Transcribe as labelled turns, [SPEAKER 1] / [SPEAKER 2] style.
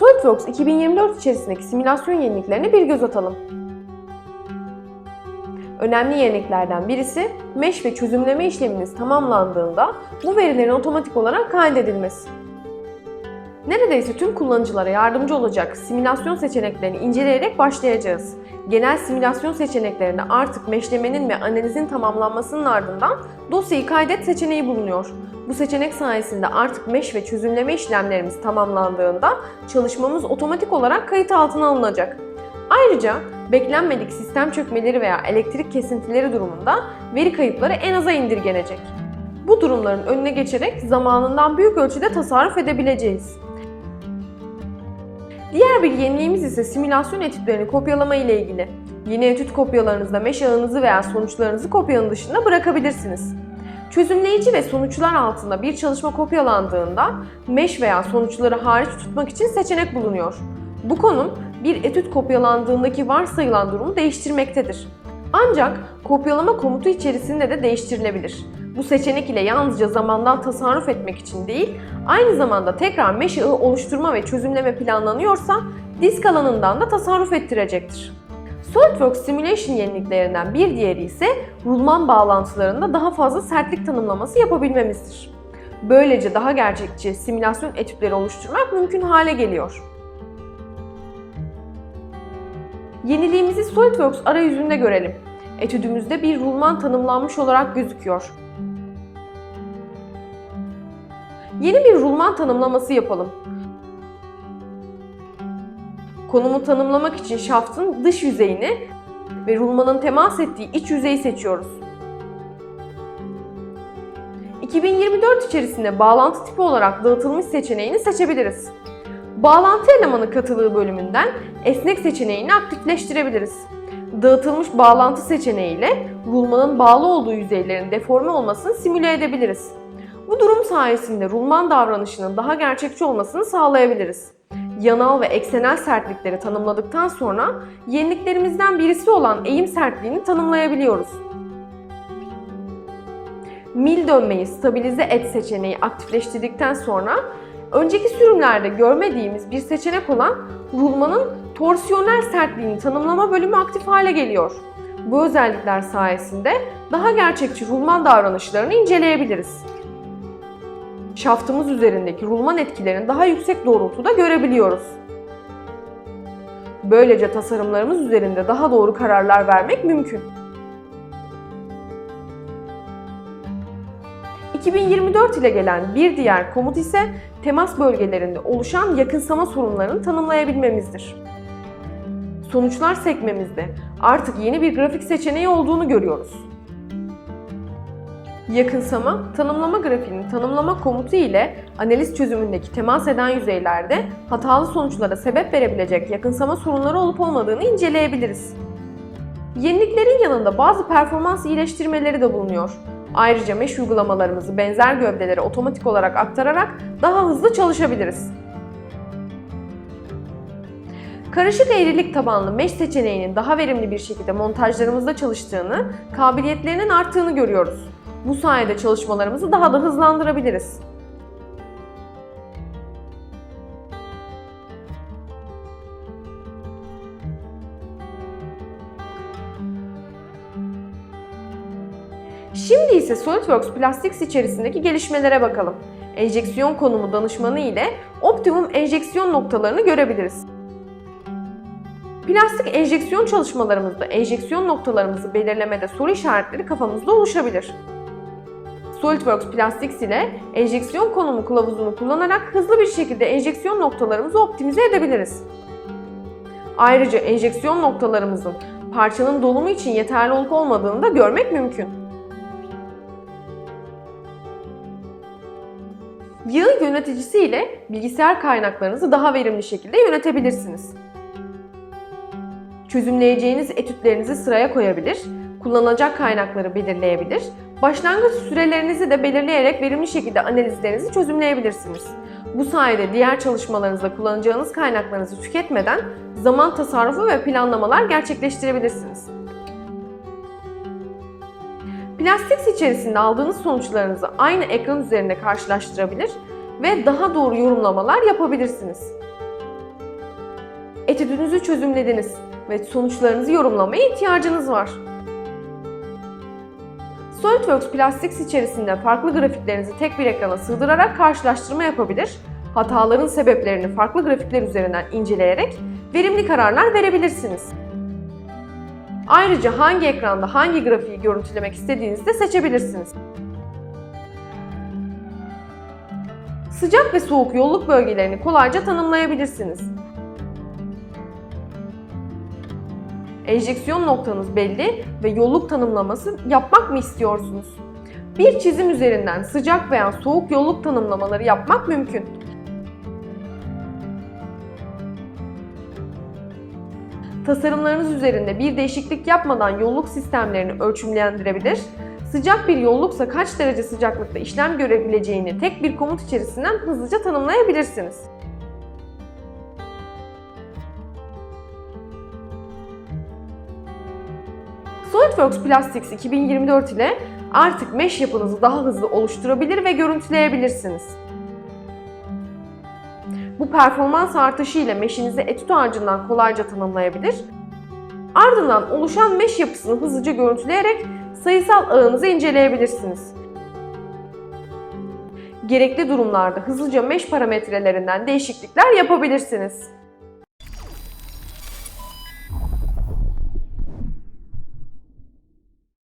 [SPEAKER 1] SolidWorks 2024 içerisindeki simülasyon yeniliklerine bir göz atalım. Önemli yeniliklerden birisi, mesh ve çözümleme işleminiz tamamlandığında bu verilerin otomatik olarak kaydedilmesi. Neredeyse tüm kullanıcılara yardımcı olacak simülasyon seçeneklerini inceleyerek başlayacağız. Genel simülasyon seçeneklerinde artık meşlemenin ve analizin tamamlanmasının ardından dosyayı kaydet seçeneği bulunuyor. Bu seçenek sayesinde artık mesh ve çözümleme işlemlerimiz tamamlandığında çalışmamız otomatik olarak kayıt altına alınacak. Ayrıca beklenmedik sistem çökmeleri veya elektrik kesintileri durumunda veri kayıpları en aza indirgenecek. Bu durumların önüne geçerek zamanından büyük ölçüde tasarruf edebileceğiz. Diğer bir yeniliğimiz ise simülasyon etütlerini kopyalama ile ilgili. Yeni etüt kopyalarınızda mesh ağınızı veya sonuçlarınızı kopyanın dışında bırakabilirsiniz. Çözümleyici ve sonuçlar altında bir çalışma kopyalandığında mesh veya sonuçları hariç tutmak için seçenek bulunuyor. Bu konum bir etüt kopyalandığındaki varsayılan durumu değiştirmektedir. Ancak kopyalama komutu içerisinde de değiştirilebilir. Bu seçenek ile yalnızca zamandan tasarruf etmek için değil, aynı zamanda tekrar ağı oluşturma ve çözümleme planlanıyorsa disk alanından da tasarruf ettirecektir. SolidWorks Simulation yeniliklerinden bir diğeri ise rulman bağlantılarında daha fazla sertlik tanımlaması yapabilmemizdir. Böylece daha gerçekçi simülasyon etütleri oluşturmak mümkün hale geliyor. Yeniliğimizi SolidWorks arayüzünde görelim. Etüdümüzde bir rulman tanımlanmış olarak gözüküyor. Yeni bir rulman tanımlaması yapalım. Konumu tanımlamak için şaftın dış yüzeyini ve rulmanın temas ettiği iç yüzeyi seçiyoruz. 2024 içerisinde bağlantı tipi olarak dağıtılmış seçeneğini seçebiliriz. Bağlantı elemanı katılığı bölümünden esnek seçeneğini aktifleştirebiliriz. Dağıtılmış bağlantı seçeneğiyle rulmanın bağlı olduğu yüzeylerin deforme olmasını simüle edebiliriz. Bu durum sayesinde rulman davranışının daha gerçekçi olmasını sağlayabiliriz. Yanal ve eksenel sertlikleri tanımladıktan sonra yeniliklerimizden birisi olan eğim sertliğini tanımlayabiliyoruz. Mil dönmeyi stabilize et seçeneği aktifleştirdikten sonra önceki sürümlerde görmediğimiz bir seçenek olan rulmanın torsiyonel sertliğini tanımlama bölümü aktif hale geliyor. Bu özellikler sayesinde daha gerçekçi rulman davranışlarını inceleyebiliriz. Şaftımız üzerindeki rulman etkilerini daha yüksek doğrultuda görebiliyoruz. Böylece tasarımlarımız üzerinde daha doğru kararlar vermek mümkün. 2024 ile gelen bir diğer komut ise temas bölgelerinde oluşan yakınsama sorunlarını tanımlayabilmemizdir. Sonuçlar sekmemizde artık yeni bir grafik seçeneği olduğunu görüyoruz. Yakınsama, tanımlama grafiğinin tanımlama komutu ile analiz çözümündeki temas eden yüzeylerde hatalı sonuçlara sebep verebilecek yakınsama sorunları olup olmadığını inceleyebiliriz. Yeniliklerin yanında bazı performans iyileştirmeleri de bulunuyor. Ayrıca mesh uygulamalarımızı benzer gövdelere otomatik olarak aktararak daha hızlı çalışabiliriz. Karışık eğrilik tabanlı mesh seçeneğinin daha verimli bir şekilde montajlarımızda çalıştığını, kabiliyetlerinin arttığını görüyoruz. Bu sayede çalışmalarımızı daha da hızlandırabiliriz. Şimdi ise SolidWorks Plastics içerisindeki gelişmelere bakalım. Enjeksiyon konumu danışmanı ile optimum enjeksiyon noktalarını görebiliriz. Plastik enjeksiyon çalışmalarımızda enjeksiyon noktalarımızı belirlemede soru işaretleri kafamızda oluşabilir. SolidWorks Plastics ile enjeksiyon konumu kılavuzunu kullanarak hızlı bir şekilde enjeksiyon noktalarımızı optimize edebiliriz. Ayrıca enjeksiyon noktalarımızın parçanın dolumu için yeterli olup olmadığını da görmek mümkün. Yığın yöneticisi ile bilgisayar kaynaklarınızı daha verimli şekilde yönetebilirsiniz. Çözümleyeceğiniz etütlerinizi sıraya koyabilir, kullanılacak kaynakları belirleyebilir, başlangıç sürelerinizi de belirleyerek verimli şekilde analizlerinizi çözümleyebilirsiniz. Bu sayede diğer çalışmalarınızda kullanacağınız kaynaklarınızı tüketmeden zaman tasarrufu ve planlamalar gerçekleştirebilirsiniz. Plastics içerisinde aldığınız sonuçlarınızı aynı ekran üzerinde karşılaştırabilir ve daha doğru yorumlamalar yapabilirsiniz. Etüdünüzü çözümlediniz ve sonuçlarınızı yorumlamaya ihtiyacınız var. SolidWorks Plastics içerisinde farklı grafiklerinizi tek bir ekrana sığdırarak karşılaştırma yapabilir, hataların sebeplerini farklı grafikler üzerinden inceleyerek verimli kararlar verebilirsiniz. Ayrıca hangi ekranda hangi grafiği görüntülemek istediğinizi de seçebilirsiniz. Sıcak ve soğuk yolluk bölgelerini kolayca tanımlayabilirsiniz. Enjeksiyon noktanız belli ve yolluk tanımlaması yapmak mı istiyorsunuz? Bir çizim üzerinden sıcak veya soğuk yolluk tanımlamaları yapmak mümkün. Tasarımlarınız üzerinde bir değişiklik yapmadan yolluk sistemlerini ölçümlendirebilir, sıcak bir yolluksa kaç derece sıcaklıkta işlem görebileceğini tek bir komut içerisinden hızlıca tanımlayabilirsiniz. SolidWorks Plastics 2024 ile artık mesh yapınızı daha hızlı oluşturabilir ve görüntüleyebilirsiniz. Bu performans artışı ile meshinizi etüt ağacından kolayca tanımlayabilir. Ardından oluşan mesh yapısını hızlıca görüntüleyerek sayısal ağınızı inceleyebilirsiniz. Gerekli durumlarda hızlıca mesh parametrelerinden değişiklikler yapabilirsiniz.